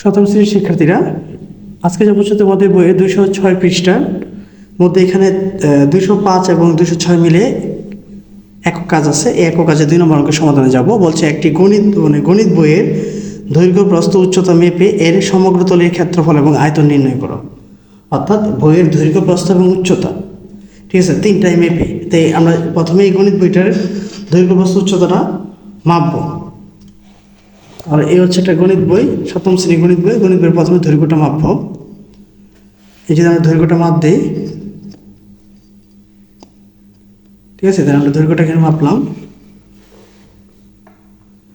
সপ্তম শ্রেণির শিক্ষার্থীরা আজকে যে বছর তোমাদের বইয়ে দুইশো ছয় পৃষ্ঠার মধ্যে এখানে দুইশো পাঁচ এবং দুশো ছয় মিলে একক কাজ আছে। এই একক কাজে দুই নম্বর অঙ্কের সমাধানে যাব। বলছে, একটি গণিত মানে গণিত বইয়ের দৈর্ঘ্য, প্রস্থ, উচ্চতা মেপে এর সমগ্র তলের ক্ষেত্রফল এবং আয়তন নির্ণয় করো। অর্থাৎ বইয়ের দৈর্ঘ্য, প্রস্থ এবং উচ্চতা। ঠিক আছে? তিনটাই মেপে। তাই আমরা প্রথমে এই গণিত বইটার দৈর্ঘ্য, প্রস্থ, উচ্চতাটা মাপবো। আর এই হচ্ছে একটা গণিত বই, সপ্তম শ্রেণি গণিত বই। গণিত বইয়ের প্রথমে দৈর্ঘ্যটা মাপব। এই যদি আমরা দৈর্ঘ্যটা মাপ দিই, ঠিক আছে? তাহলে আমরা দৈর্ঘ্যটা এখানে মাপলাম।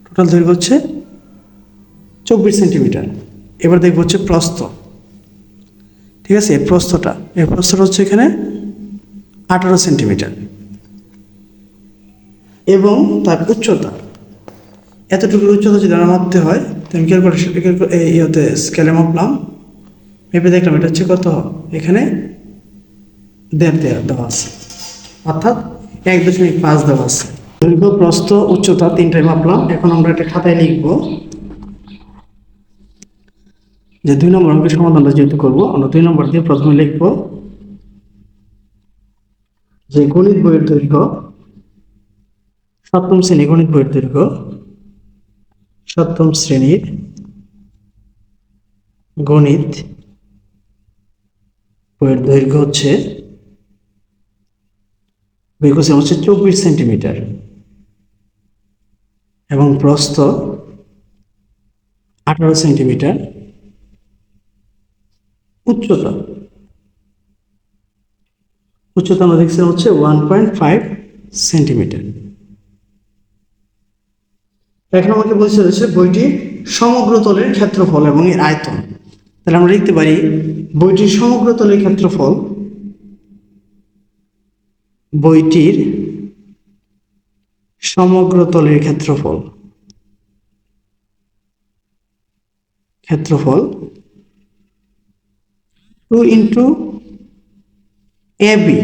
টোটাল দৈর্ঘ্য হচ্ছে চব্বিশ সেন্টিমিটার। এবার দেখব হচ্ছে প্রস্থ। ঠিক আছে? এই প্রস্থটা এই প্রস্থটা হচ্ছে এখানে আঠারো সেন্টিমিটার। এবং তার উচ্চতা এতটুকু উচ্চতা যদি আমরা মাপতে হয় তো আমি ক্যালকুলেশন ইয়েতে স্কেলে মাপলাম। মেপে দেখলাম এটা হচ্ছে কত? এখানে দেড় দেওয়া দেওয়া আছে। অর্থাৎ এক দশমিক পাঁচ দেওয়া আছে। দৈর্ঘ্য প্রস্থ, উচ্চতা তিনটাই মাপলাম। এখন আমরা একটা খাতায় লিখব যে দুই নম্বর অঙ্কের সমাধানটা যেহেতু করব, আমরা দুই নম্বর দিয়ে প্রথমে লিখব যে গণিত বইয়ের দৈর্ঘ্য, সপ্তম শ্রেণি গণিত বইয়ের দৈর্ঘ্য সপ্তম শ্রেণির গণিত বইয়ের দৈর্ঘ্য হচ্ছে বেকুসে হচ্ছে চব্বিশ সেন্টিমিটার এবং প্রস্থ আঠারো সেন্টিমিটার উচ্চতা। উচ্চতা আমরা হচ্ছে ওয়ান পয়েন্ট ফাইভ সেন্টিমিটার। এখন আমাকে বলছে হচ্ছে বইটি সমগ্র তলের ক্ষেত্রফল এবং এর আয়তন। তাহলে আমরা লিখতে পারি, বইটির সমগ্র তলের ক্ষেত্রফল বইটির সমগ্র তলের ক্ষেত্রফল। ক্ষেত্রফল টু ইন্টু এ বি,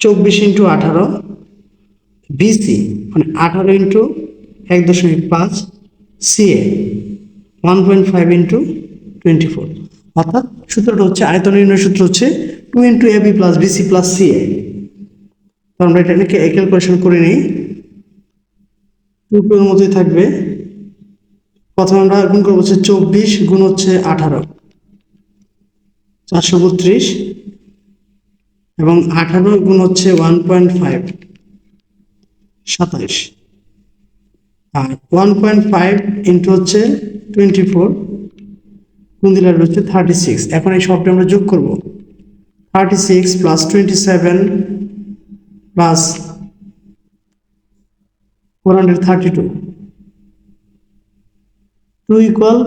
চব্বিশ ইন্টু আঠারো বিসি মানে আঠারো ইন্টু এক দশমিক পাঁচ CA one point five into twenty four অর্থাৎ সূত্রটা হচ্ছে আয়তন নির্ণয় সূত্র হচ্ছে two into A B plus BC plus CA. তো আমরা এটাকে ক্যালকুলেশন করে নিই। টু টু এর মধ্যেই থাকবে। প্রথমে আমরা গুণ করব হচ্ছে চব্বিশ গুণ হচ্ছে আঠারো। চারশো বত্রিশ। এবং আঠারো গুণ হচ্ছে ওয়ান পয়েন্ট ফাইভ সাতাইশ। আর ওয়ান পয়েন্ট ফাইভ ইন্টু হচ্ছে টোয়েন্টি ফোর কোন হচ্ছে থার্টি সিক্স এখন এই সবটা আমরা যোগ করব। Thirty six plus twenty seven plus four hundred thirty two two equal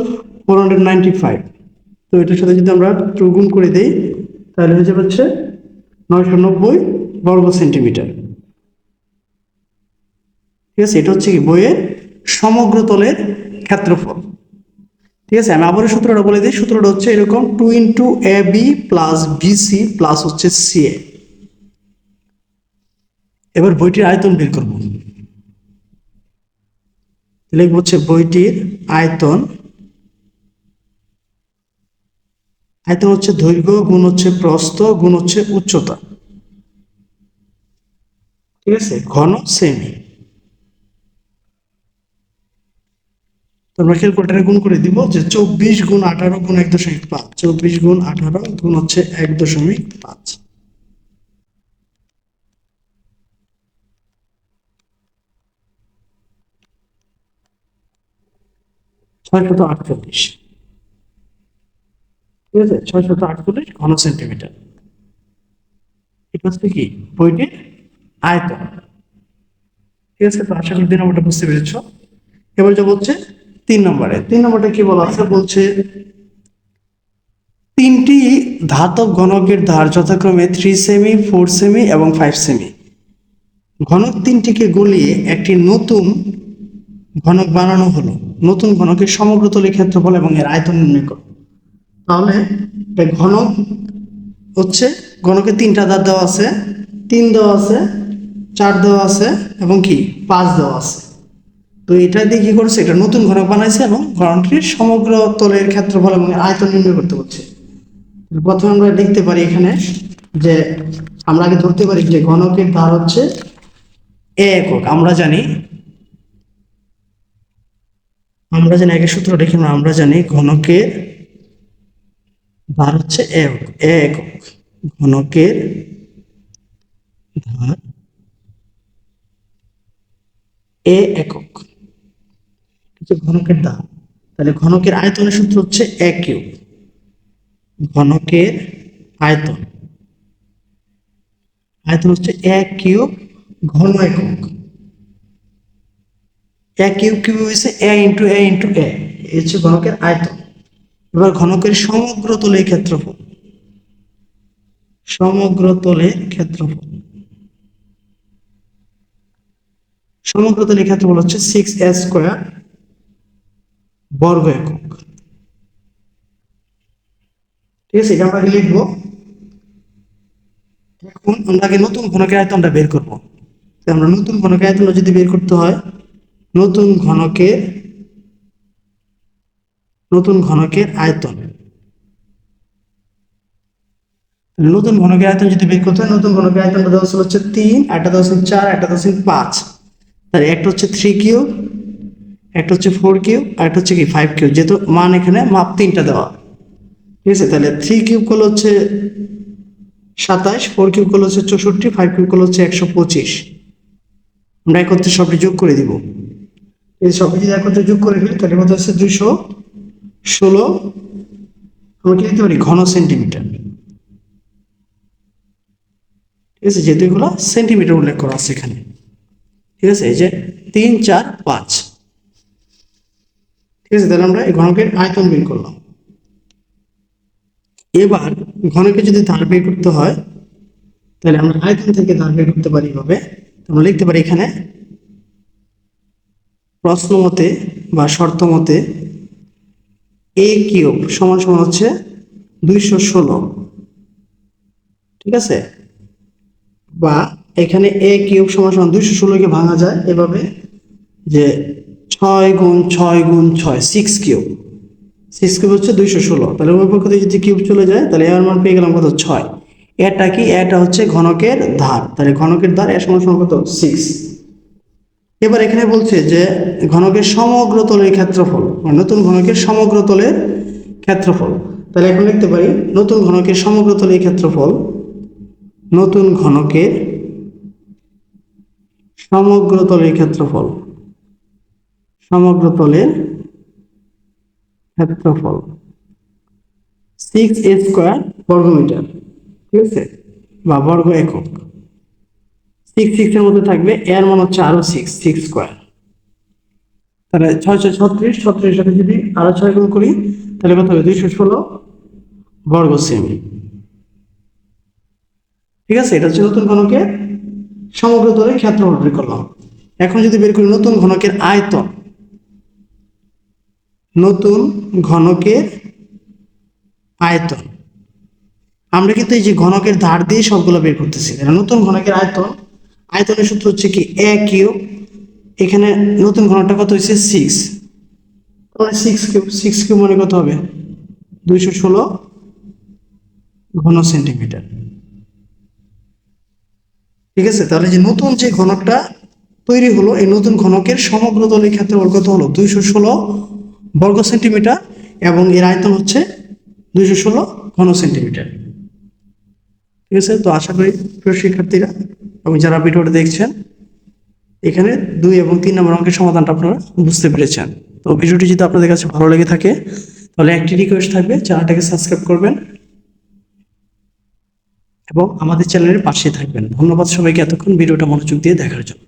four hundred ninety five তো এটার সাথে যদি আমরা টু গুণ করে দিই, তাহলে হয়ে যাবে হচ্ছে নয়শো নব্বই বর্গ সেন্টিমিটার। ঠিক আছে? এটা হচ্ছে কি? বইয়ের সমগ্র তলের ক্ষেত্রফল। ঠিক আছে? আমি আবারও সূত্রটা বলে দিই। সূত্রটা হচ্ছে এরকম two into A B plus BC plus হচ্ছে সি এ এবার বইটির আয়তন বের করব। লিখব হচ্ছে বইটির আয়তন। আয়তন হচ্ছে দৈর্ঘ্য, গুণ হচ্ছে প্রস্থ, গুণ হচ্ছে উচ্চতা। ঠিক আছে? ঘন সেমি তো আমরা ক্যালকুলেটারে গুণ করে দিব যে চব্বিশ গুণ আঠারো গুণ এক দশমিক পাঁচ। চব্বিশ গুণ আঠারো গুণ হচ্ছে এক দশমিক পাঁচ। ছয়শত আটচল্লিশ। ঠিক আছে? ছয়শত আটচল্লিশ ঘন সেন্টিমিটার। এটা হচ্ছে কি? বইটির আয়তন। ঠিক আছে? তো আশা করি দিন আমরা বুঝতে পেরেছ। এবার যা বলছে তিন নম্বরে। তিন নম্বরটা কি বলা আছে? বলছে, তিনটি ধাতব ঘনকের ধার যথাক্রমে থ্রি সেমি ফোর সেমি এবং ফাইভ সেমি ঘনক তিনটিকে গলিয়ে একটি নতুন ঘনক বানানো হলো। নতুন ঘনকের সমগ্র তলের ক্ষেত্রফল এবং এর আয়তন নির্ণয় করো। তাহলে ঘনক হচ্ছে, ঘনকে তিনটা ধার দেওয়া আছে, তিন দেওয়া আছে, চার দেওয়া আছে এবং কি? পাঁচ দেওয়া আছে। তো এটা দিয়ে কি করছে? এটা নতুন ঘনক বানাইছে এবং ঘনকটির সমগ্র তলের ক্ষেত্রফল এবং আয়তন নির্ণয় করতে বলছে। প্রথমে আমরা লিখতে পারি এখানে যে আমরা আগে ধরতে পারি যে ঘনকের ধার হচ্ছে এ একক। আমরা জানি আমরা জানি আগে সূত্র দেখি আমরা জানি ঘনকের ধার হচ্ছে একক। এ একক ঘনকের ধার এ একক। হচ্ছে ঘনকের ধার তাহলে ঘনকের আয়তনের সূত্র হচ্ছে এ কিউব। ঘনকের আয়তন। আয়তন হচ্ছে এক কিউব ঘন একক। এক কিউব কিউব হয়েছে এ ইন্টু এ ইন্টু এ। হচ্ছে ঘনকের আয়তন। এবার ঘনকের সমগ্র তলের ক্ষেত্রফল। সমগ্র তলের ক্ষেত্রফল। সমগ্র তলের ক্ষেত্রফল হচ্ছে সিক্স এ স্কোয়ার বর্গ একক। ঠিক আছে, এটা আমরা লিখব। এখন আমরা আগে নতুন ঘনকের আয়তনটা বের করব। আমরা নতুন ঘনকের আয়তনটা যদি বের করতে হয়, নতুন ঘনকের নতুন ঘনকের আয়তন। নতুন ঘনকের আয়তন যদি বের করতে হয়, নতুন ঘনকের আয়তনটা ছিল হচ্ছে তিন দেওয়া ছিল চার দেওয়া ছিল পাঁচ। তাহলে একটা হচ্ছে থ্রি কিউব একটা হচ্ছে ফোর কিউ আর একটা হচ্ছে কি ফাইভ কিউ যেহেতু মান এখানে মাপ তিনটা দেওয়া। ঠিক আছে? তাহলে থ্রি কিউব করলে হচ্ছে সাতাশ ফোর কিউব করলে হচ্ছে চৌষট্টি ফাইভ কিউব করলে হচ্ছে একশো পঁচিশ। আমরা একত্রে সবটি যোগ করে দিব। এই সবটি যদি একত্রে যোগ করে ফেলি, তাহলে কত হচ্ছে দুইশো ষোলো। আমরা কি লিখতে পারি ঘন সেন্টিমিটার ঠিক আছে? যেহেতু এগুলো সেন্টিমিটার উল্লেখ করা আছে এখানে। ঠিক আছে? এই যে তিন, চার, পাঁচ। ঠিক আছে, তাহলে আমরা এই ঘনকের আয়তন বের করলাম। এবার ঘনকে যদি ধার বের করতে হয়, তাহলে আমরা আয়তন থেকে ধার বের করতে পারি এভাবে। আমরা লিখতে পারি এখানে, প্রশ্ন মতে বা শর্ত মতে এ কিউব সমান সমান হচ্ছে দুইশো ষোলো। ঠিক আছে? বা এখানে এ কিউব সমান সমান দুইশো ষোলোকে ভাঙা যায় এভাবে যে ছয় গুণ ছয় গুণ ছয় সিক্স কিউব সিক্স কিউব হচ্ছে দুইশো ষোলো। তাহলে ওই পক্ষ থেকে যদি কিউব চলে যায়, তাহলে এর মান পেয়ে গেলাম কত? ছয়। এটা কি? এটা হচ্ছে ঘনকের ধার। তাহলে ঘনকের ধার এর সমান সমান কত? সিক্স এবার এখানে বলছে যে ঘনকের সমগ্র তলের ক্ষেত্রফল নতুন ঘনকের সমগ্র তলের ক্ষেত্রফল। তাহলে এখন লিখতে পারি, নতুন ঘনকের সমগ্র তলের ক্ষেত্রফল, নতুন ঘনকের সমগ্র তলের ক্ষেত্রফল। সমগ্র তলের ক্ষেত্রফল সিক্স এ স্কোয়ার বর্গমিটার, ঠিক আছে? বা বর্গ একক। সিক্স সিক্সের মধ্যে থাকবে এর মান হচ্ছে আরও সিক্স সিক্স স্কোয়ার তাহলে ছয় ছয়, ছত্রিশ ছত্রিশ সাথে যদি আরও ছয় গুণ করি, তাহলে কত হবে? দুইশো ষোলো বর্গ সেমি। ঠিক আছে? এটা হচ্ছে নতুন ঘনকের সমগ্র তলের ক্ষেত্রফল বের করলাম। এখন যদি বের করি নতুন ঘনকের আয়তন নতুন ঘনকের আয়তন। আমরা কিন্তু এই যে ঘনকের ধার দিয়ে সবগুলো বের করতেছি। নতুন ঘনকের আয়তন, আয়তনের সূত্র হচ্ছে কি? এ কিউ এখানে নতুন ঘনকটা কত হয়েছে? সিক্স মানে সিক্স কিউব সিক্স কিউব মানে কত হবে? দুইশো ষোলো ঘন সেন্টিমিটার ঠিক আছে? তাহলে যে নতুন যে ঘনকটা তৈরি হলো, এই নতুন ঘনকের সমগ্র তলের ক্ষেত্রফল কত হলো? দুইশো ষোলো বর্গ সেন্টিমিটার এবং এর আয়তন হচ্ছে দুইশো ষোলো ঘন সেন্টিমিটার ঠিক আছে, তো আশা করি প্রিয় শিক্ষার্থীরা এবং যারা ভিডিওটা দেখছেন, এখানে দুই এবং তিন নম্বর অঙ্কের সমাধানটা আপনারা বুঝতে পেরেছেন। তো ভিডিওটি যদি আপনাদের কাছে ভালো লেগে থাকে, তাহলে একটি রিকোয়েস্ট থাকবে, চ্যানেলটাকে সাবস্ক্রাইব করবেন এবং আমাদের চ্যানেলের পাশে থাকবেন। ধন্যবাদ সবাইকে এতক্ষণ ভিডিওটা মনোযোগ দিয়ে দেখার জন্য।